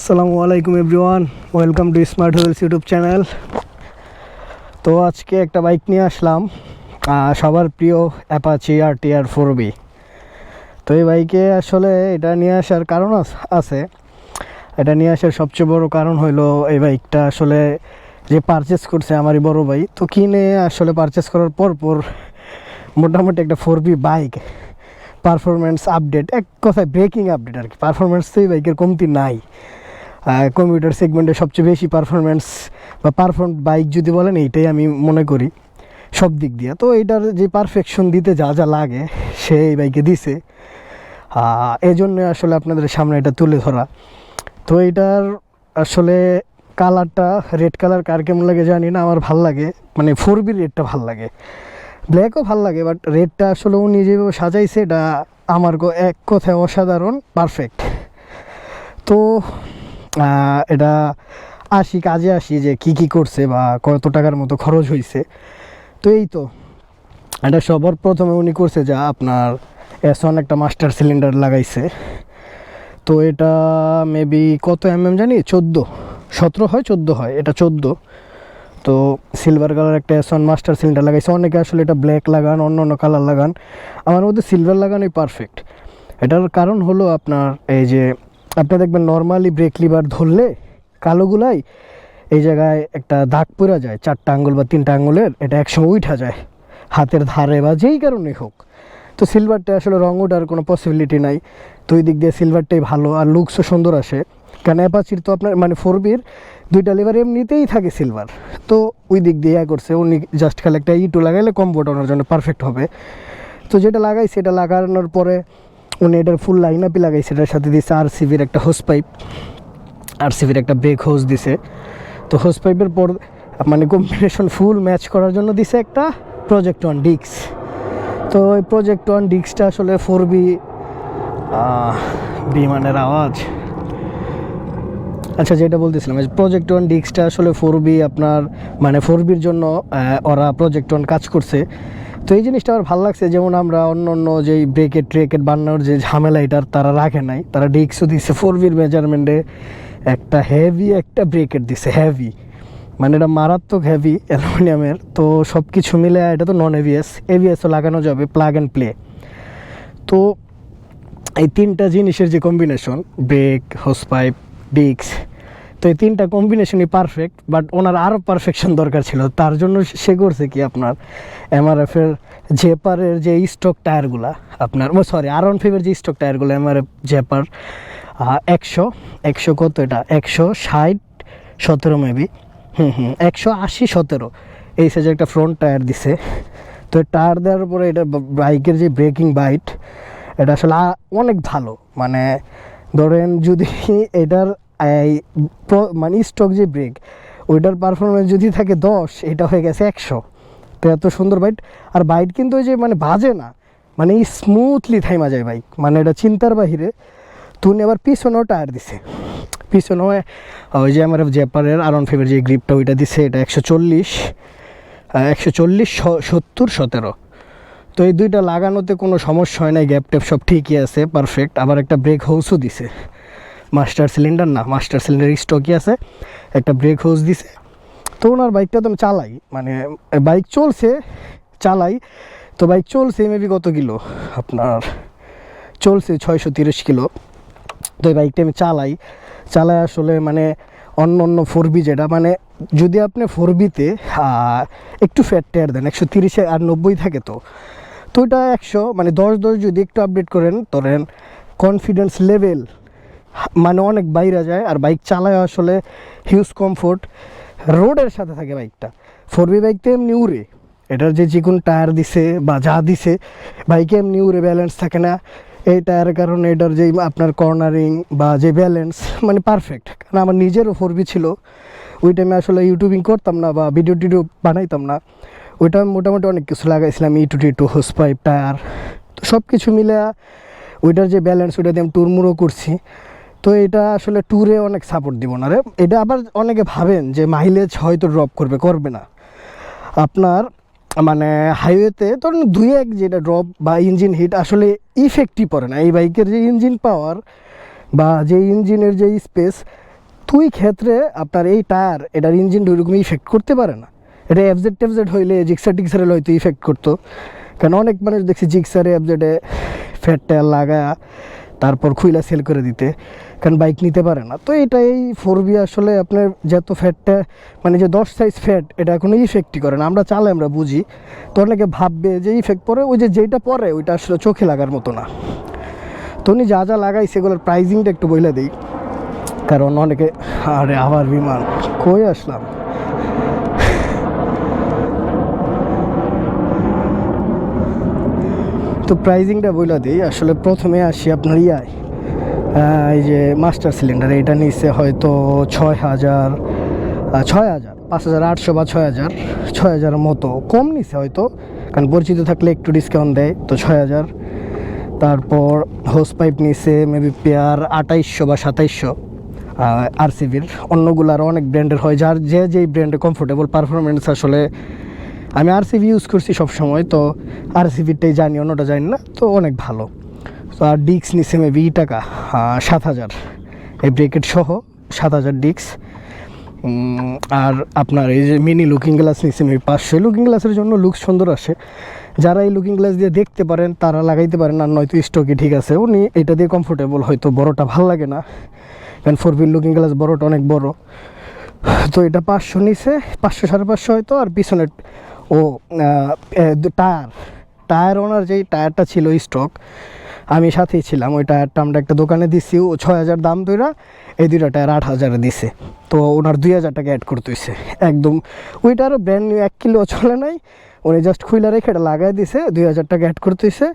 আসসালামু আলাইকুম everyone, welcome to smart wheels YouTube channel. তো আজকে একটা বাইক নিয়ে আসলাম সবার প্রিয় Apache R T R four V তো এই বাইকে আসলে এটা নিয়ে আসার কারণ আছে। এটা নিয়ে আসার সবচেয়ে বড় কারণ হলো এই বাইকটা আসলে যে পারচেস করছে আমারই বড় ভাই। তো কিনে আসলে পারচেস করার পর পর মোটামুটি একটা four V bike performance update এক কথায় ব্রেকিং আপডেট আর কি। পারফরমেন্স তো এই বাইকের কমতি নাই। কম্পিউটার সেগমেন্টে সবচেয়ে বেশি পারফরমেন্স বা পারফর্ম বাইক যদি বলেন, এইটাই আমি মনে করি সব দিক দিয়ে। তো এইটার যে পারফেকশন দিতে যা যা লাগে, সে এই বাইকে দিছে। এই জন্য আসলে আপনাদের সামনে এটা তুলে ধরা। তো এইটার আসলে কালারটা রেড কালার কার কেমন লাগে জানি না, আমার ভালো লাগে। মানে ফোর বি রেডটা ভালো লাগে। ব্ল্যাকও ভালো লাগে বাট রেডটা আসলে উনি যেভাবে সাজাইছে, এটা আমার এক কথায় অসাধারণ পারফেক্ট তো এটা আসি, কাজে আসি যে কি কি করছে বা কত টাকার মতো খরচ হয়েছে তো এই তো, এটা সবার প্রথমে উনি করছে যা আপনার এসন একটা মাস্টার সিলিন্ডার লাগাইছে। তো এটা মেবি কত এম এম জানি? চোদ্দ। সতেরো হয়, চোদ্দ হয়, এটা চোদ্দ। তো সিলভার কালার একটা এসন মাস্টার সিলিন্ডার লাগাইছে। অনেকে আসলে এটা ব্ল্যাক লাগান, অন্য অন্য কালার লাগান। আমার মধ্যে সিলভার লাগানোই পারফেক্ট এটার কারণ হলো আপনার এই যে আপনি দেখবেন নর্মালি ব্রেক লিভার ধরলে কালোগুলাই এই জায়গায় একটা দাগ পড়া যায়, চারটা আঙ্গুল বা তিনটা আঙ্গুলের, এটা একসঙ্গে উঠা যায়। হাতের ধারে বা যেই কারণে হোক। তো সিলভারটা আসলে রং ওঠার কোনো পসিবিলিটি নাই। তো ওই দিক দিয়ে সিলভারটাই ভালো আর লুকসও সুন্দর আসে। কারণ অ্যাপাচির তো আপনার মানে ফোর বির দুইটা লিভার এমনিতেই থাকে সিলভার তো ওই দিক দিয়ে ইয়া করছে, উনি জাস্ট খালি একটা ইটু লাগাইলে কমফোর্ট ওনার জন্য পারফেক্ট হবে। তো যেটা লাগাই সেটা লাগানোর পরে উনি এটার ফুল লাইন আপই লাগাইছে, এটার সাথে দিছে আর সিভির একটা হোস পাইপ আর সিভির একটা ব্রেক হোস দিছে। তো হোস পাইপের পর মানে কম্বিনেশন ফুল ম্যাচ করার জন্য দিছে একটা প্রজেক্ট ওয়ান ডিক্স তো ওই প্রজেক্ট ওয়ান ডিক্সটা আসলে ফোর বি বিমানের আওয়াজ। আচ্ছা যেটা বলতেছিলাম প্রজেক্ট ওয়ান ডিক্সটা আসলে ফোর বি আপনার মানে ফোর বির জন্য ওরা প্রজেক্ট ওয়ান কাজ করছে। তো এই জিনিসটা আমার ভালো লাগছে, যেমন আমরা অন্য অন্য যেই ব্রেকেট ট্রেকেট বানানোর যে ঝামেলা এটার তারা রাখে নাই। তারা ডিক্সও দিচ্ছে ফোর বির মেজারমেন্টে একটা হেভি একটা ব্রেকেট দিছে হেভি মানে এটা মারাত্মক হেভি অ্যালুমিনিয়ামের। তো সব কিছু মিলে এটা তো নন এভিএস এভিএসও লাগানো যাবে প্লাগ অ্যান্ড প্লে তো এই তিনটা জিনিসের যে কম্বিনেশন ব্রেক হোস পাইপ ডিক্স তো এই তিনটা কম্বিনেশনই পারফেক্ট বাট ওনার আরও পারফেকশন দরকার ছিল। তার জন্য সে করছে কি আপনার এমআরএফের জেপারের যে স্টক টায়ারগুলা আপনার, ও সরি আর ওয়ান ফাইভের যে স্টক টায়ারগুলো এমআরএফ জেপার একশো একশো কত এটা? একশো ষাট সতেরো মেবি হুম হুম, একশো আশি সতেরো। এই সাইজে একটা ফ্রন্ট টায়ার দিছে। তো টায়ার দেওয়ার পরে এটা বাইকের যে ব্রেকিং বাইট এটা আসলে অনেক ভালো। মানে ধরেন যদি এটার মানে স্টক যে ব্রেক ওইটার পারফরমেন্স যদি থাকে দশ, এটা হয়ে গেছে একশো। তো এত সুন্দর বাইট আর বাইট কিন্তু ওই যে মানে বাজে না। মানে স্মুথলি থাইমা যায় বাইক মানে এটা চিন্তার বাহিরে। তুই আবার পিছনেও টায়ার দিছে। পিছনেও, ওই যে আমার জেপারের আর ওয়ান ফাইভের যে গ্রিপটা ওইটা দিছে, এটা একশো চল্লিশ। একশো চল্লিশ সত্তর, সতেরো। তো এই দুইটা লাগানোতে কোনো সমস্যা হয় না গ্যাপ ট্যাপ সব ঠিকই আছে পারফেক্ট আবার একটা ব্রেক হাউসও দিছে। মাস্টার সিলিন্ডার না, মাস্টার সিলিন্ডার স্টকই আছে। একটা ব্রেক হাউস দিছে। তো ওনার বাইকটা তো আমি চালাই মানে বাইক চলছে, চালাই। তো বাইক চলছে মেবি কত কিলো? আপনার চলছে ছয়শো তিরিশ কিলো। তো এই বাইকটা আমি চালাই। চালাই আসলে মানে অন্য অন্য ফোর বি যেটা মানে যদি আপনি ফোর বিতে একটু ফ্যাট টায়ার দেন, একশো তিরিশে আর নব্বই থাকে তো। তো ওইটা একশো মানে দশ দশ যদি একটু আপডেট করেন, ধরেন কনফিডেন্স লেভেল মানে অনেক বাইরে যায় আর বাইক চালায় আসলে হিউজ কমফোর্ট রোডের সাথে থাকে বাইকটা। ফোর বি বাইক তো এমনি উড়ে। এটার যে চিকুন টায়ার দিছে বা যা দিছে বাইকে এমনি উড়ে ব্যালেন্স থাকে না। এই টায়ারের কারণে এটার যে আপনার কর্নারিং বা যে ব্যালেন্স মানে পারফেক্ট কারণ আমার নিজেরও ফোর বি ছিল। ওই টাইমে আসলে ইউটিউবিং করতাম না বা ভিডিও টিডিও বানাইতাম না। ওইটা মোটামুটি অনেক কিছু লাগাইছিলাম ইটু টিটু হোস পাইপ টায়ার তো সব কিছু মিলে ওইটার যে ব্যালেন্স ওইটা দিয়ে আমি টুরমুরো করছি। তো এটা আসলে ট্যুরে অনেক সাপোর্ট দিব না রে। এটা আবার অনেকে ভাবেন যে মাইলেজ হয়তো ড্রপ করবে করবে না। আপনার মানে হাইওয়েতে ধরুন দুই এক যেটা ড্রপ বা ইঞ্জিন হিট আসলে ইফেক্টই পড়ে না। এই বাইকের যে ইঞ্জিন পাওয়ার বা যে ইঞ্জিনের যে স্পেস তো ওই ক্ষেত্রে আপনার এই টায়ার এটার ইঞ্জিন ওইরকম ইফেক্ট করতে পারে না। এটা এফজেড টেফজেড হইলে জিক্সার টিক্সারে হয়তো ইফেক্ট করতো। কারণ অনেক মানুষ দেখছি জিক্সারে এফজেডে ফ্যাট টায়ার লাগায় তারপর খুইলা সেল করে দিতে, কারণ বাইক নিতে পারে না। তো এটা এই ফোর বি আসলে আপনার যত ফ্যাটটা মানে যে দশ সাইজ ফ্যাট এটা কোনো ইফেক্টই করে না। আমরা চালে আমরা বুঝি। তো অনেকে ভাববে যে ইফেক্ট পরে, ওই যে যেটা পরে, ওইটা আসলে চোখে লাগার মতো না। তো উনি যা যা লাগাই সেগুলোর প্রাইজিংটা একটু বলে দিই। কারণ অনেকে, আরে, আবার বিমান, কই আসলাম? তো প্রাইজিংটা বইলা দিই, আসলে প্রথমে আসি আপনার ইয়ায় এই যে মাস্টার সিলিন্ডার এটা নিচ্ছে হয়তো ছয় হাজার ছয় হাজার, পাঁচ হাজার আটশো বা ছয় হাজার, ছয় হাজারের মতো। কম নিছে হয়তো, কারণ পরিচিত থাকলে একটু ডিসকাউন্ট দেয়, তো ছয় হাজার। তারপর হোস পাইপ নিছে মেবি পেয়ার আঠাইশশো বা সাতাইশশো আর আরসিবির অন্যগুলো আরও অনেক ব্র্যান্ডের হয়, যার যে যেই ব্র্যান্ডে কমফোর্টেবল পারফরমেন্স আসলে আমি আরসিবি ইউজ করছি সব সময় তো আরসিবিটাই জানি, অন্যটা জানি না, তো অনেক ভালো। তো আর ডিক্স নিছে মেবি টাকা সাত হাজার। এই ব্রেকেট সহ সাত হাজার ডিক্স আর আপনার এই যে মিনি লুকিং গ্লাস নিচ্ছে মেবি পাঁচশো। লুকিং গ্লাসের জন্য লুক সুন্দর আসে। যারা এই লুকিং গ্লাস দিয়ে দেখতে পারেন, তারা লাগাইতে পারেন, আর নয়তো স্টকে ঠিক আছে। উনি এটা দিয়ে কমফোর্টেবল হয়তো বড়টা ভালো লাগে না। কারণ ফোর হুইল লুকিং গ্লাস বড়টা অনেক বড়। তো এটা পাঁচশো নিচে পাঁচশো সাড়ে পাঁচশো হয়তো, আর পিছনে ও টায়ার। টায়ার ওনার যেই টায়ারটা ছিল স্টক আমি সাথেই ছিলাম। ওই টায়ারটা আমরা একটা দোকানে দিছি, ও ছয় হাজার দাম দইরা এই দুইটা টায়ার আট হাজারে দিছে। তো ওনার দুই হাজার টাকা অ্যাড করতেছে একদম, ওইটা আরও ব্র্যান্ড নিউ এক কিলো চলে নাই। উনি জাস্ট খুইলা রেখে এটা লাগাই দিছে, দুই হাজার টাকা অ্যাড করতেছে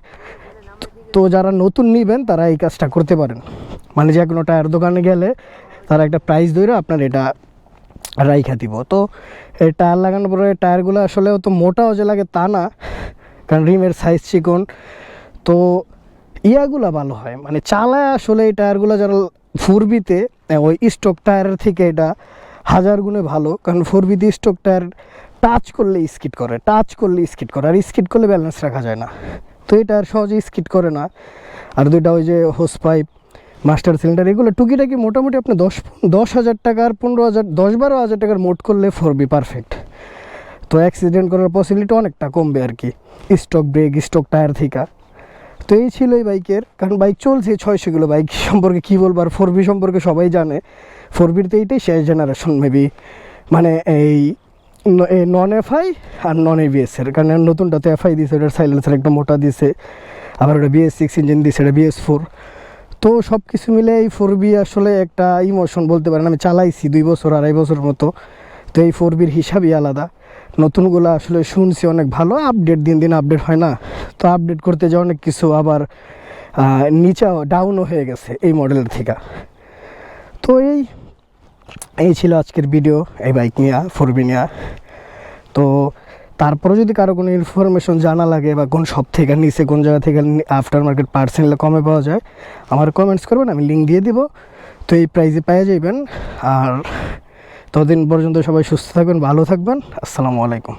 তো যারা নতুন নিবেন, তারা এই কাজটা করতে পারেন। মানে যে কোনো টায়ার দোকানে গেলে তারা একটা প্রাইস ধরে আপনার এটা রাইখা দিব। তো এই টায়ার লাগানোর পরে টায়ারগুলো আসলে অত মোটাও যে লাগে তা না, কারণ রিমের সাইজ চিকন। তো ইয়াগুলো ভালো হয়। মানে চালায় আসলে এই টায়ারগুলো যারা ফুরবিতে ওই স্টক টায়ারের থেকে এটা হাজার গুণে ভালো। কারণ ফুরবিতে স্টক টায়ার টাচ করলে স্কিট করে টাচ করলে স্কিট করে, আর স্কিট করলে ব্যালেন্স রাখা যায় না। তো এই টায়ার সহজে স্কিট করে না। আর দুইটা ওই যে হোস পাইপ মাস্টার সিলিন্ডার, এগুলো টুকিটাকি মোটামুটি আপনি দশ দশ হাজার টাকার, পনেরো হাজার, দশ বারো হাজার টাকার মোট করলে ফোর বি পারফেক্ট তো অ্যাক্সিডেন্ট করার পসিবিলিটি অনেকটা কমবে আর কি। স্টক ব্রেক স্টক টায়ার থেকে। তো এই ছিল এই বাইকের, কারণ বাইক চলছে, ছয়শো কিলো বাইক সম্পর্কে কী বলব আর ফোর বি সম্পর্কে সবাই জানে। ফোর বির তো এইটাই শেষ জেনারেশন মেবি মানে এই নন এফআই আর নন এবিএসের কারণ নতুনটা তো এফআই দিয়েছে ওটার সাইলেন্সার একটা মোটা দিয়েছে আবার ওটা বিএস সিক্স ইঞ্জিন দিয়েছে এটা বিএস ফোর তো সব কিছু মিলে এই ফোর বি আসলে একটা ইমোশন বলতে পারেন, আমি চালাইছি দুই বছর, আড়াই বছর মতো। তো এই ফোর বির হিসাবই আলাদা। নতুনগুলো আসলে শুনছি অনেক ভালো আপডেট দিন দিন আপডেট হয় না। তো আপডেট করতে যে অনেক কিছু আবার নিচাও ডাউনও হয়ে গেছে এই মডেলের থেকে। তো এই এই ছিল আজকের ভিডিও এই বাইক নিয়ে ফোর বি নিয়ে। তো তারপরে যদি কারও কোনো ইনফরমেশন জানা লাগে বা কোন সব থেকে নিচে, কোন জায়গা থেকে আফটার মার্কেট পার্সেন্টলে কমে পাওয়া যায়, আমার কমেন্টস করবেন, আমি লিঙ্ক দিয়ে দিব। তো এই প্রাইজে পেয়ে যাবেন আর ততদিন পর্যন্ত সবাই সুস্থ থাকবেন, ভালো থাকবেন। আসসালামু আলাইকুম।